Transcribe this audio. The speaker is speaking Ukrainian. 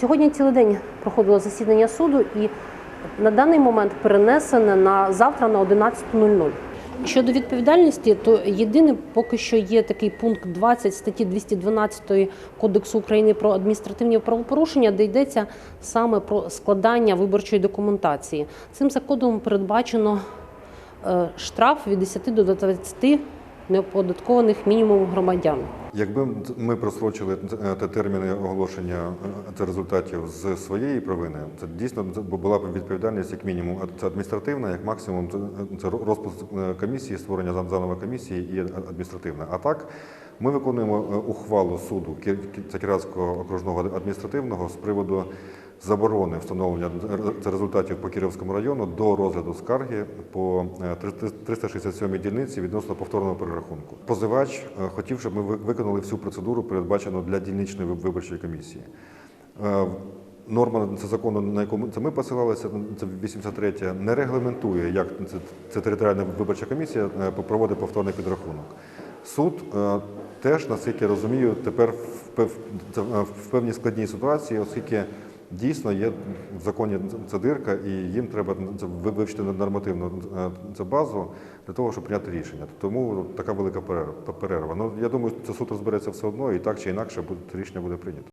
Сьогодні цілий день проходило засідання суду і на даний момент перенесене на завтра на 11.00. Щодо відповідальності, то єдине поки що є такий пункт 20 статті 212 Кодексу України про адміністративні правопорушення, де йдеться саме про складання виборчої документації. Цим законом передбачено е, штраф від 10 до 20 неоподаткованих мінімум громадян. Якби ми просрочили е, те терміни оголошення е, це результатів з своєї провини, це дійсно була б відповідальність як мінімум. Це адміністративна, як максимум це- це розпуск е, комісії, створення заново комісії і адміністративна. А так ми виконуємо е, ухвалу суду Ки- окружного адміністративного з приводу заборони встановлення результатів по Кіровському району до розгляду скарги по е, 367 дільниці відносно повторного перерахунку. Позивач е, хотів, щоб ми ви- виконали всю процедуру, передбачену для дільничної виборчої комісії. Е, Норма це закону, на якому це ми посилалися, це 83 не регламентує, як це, це територіальна виборча комісія е, проводить повторний підрахунок. Суд е, теж, наскільки я розумію, тепер в, е, в певній складній ситуації, оскільки дійсно є в законі ця дирка, і їм треба вивчити нормативну е, цю базу для того, щоб прийняти рішення. Тому така велика перерва. Ну я думаю, це суд розбереться все одно, і так чи інакше рішення буде прийнято.